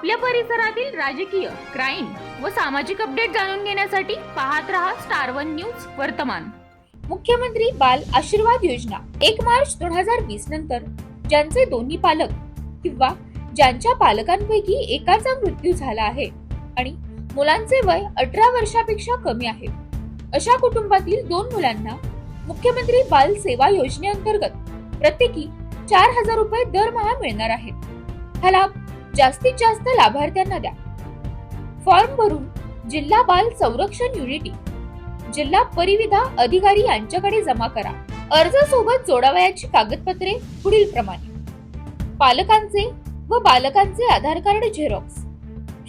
आपल्या परिसरातील राजकीय क्राईम व सामाजिक अपडेट जाणून घेण्यासाठी पाहत रहा स्टार वन न्यूज वर्तमान. मुख्यमंत्री बाल आशीर्वाद योजना एक मार्च दोन हजार वीस नंतर. ज्यांचे दोन्ही पालक किंवा ज्यांच्या पालकांपैकी एकाचा मृत्यू झाला आहे आणि मुलांचे वय अठरा वर्षापेक्षा कमी आहे. अशा कुटुंबातील दोन मुलांना मुख्यमंत्री बाल सेवा योजनेअंतर्गत प्रत्येकी चार हजार रुपये दरमहा मिळणार आहेत. हा लाभ जास्तीत जास्त लाभार्थ्यांना द्या. फॉर्म भरून जिल्हा बाल संरक्षण युनिटी जिल्हा परिविधा अधिकारी यांच्याकडे जमा करा. अर्जासोबत जोडावयाची कागदपत्रे पुढील प्रमाणे. पालकांचे व बालकांचे आधार कार्ड झेरॉक्स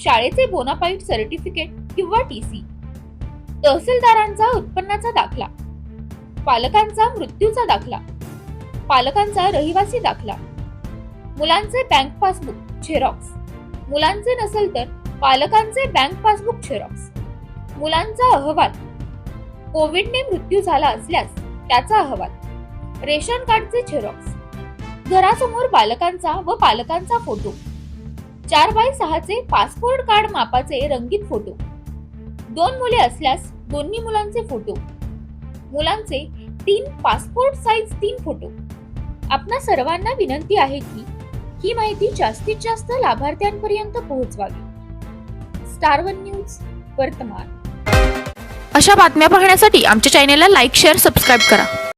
शाळेचे बोनापाईट सर्टिफिकेट किंवा टी सी तहसीलदारांचा उत्पन्नाचा दाखला पालकांचा मृत्यूचा दाखला पालकांचा रहिवासी दाखला मुलांचे बँक पासबुक झेरॉक्स मुलांचे नसेल तर पालकांचे बँक पासबुक झेरॉक्स मुलांचा अहवाल. कोविडने मृत्यू झाला असल्यास त्याचा अहवाल. रेशन कार्डचे झेरॉक्स घरासमोर बालकांचा व पालकांचा फोटो. चार बाय सहाचे पासपोर्ट कार्ड मापाचे रंगीत फोटो. दोन मुले असल्यास दोन्ही मुलांचे फोटो. मुलांचे तीन पासपोर्ट साईज तीन फोटो. आपणा सर्वांना विनंती आहे की ही माहिती जास्तीत जास्त लाभार्थ्यांपर्यंत पोहोचवावी. स्टार वन न्यूज वर्तमान. अशा बातम्या पाहण्यासाठी आमच्या चॅनेलला लाईक शेअर सबस्क्राईब करा.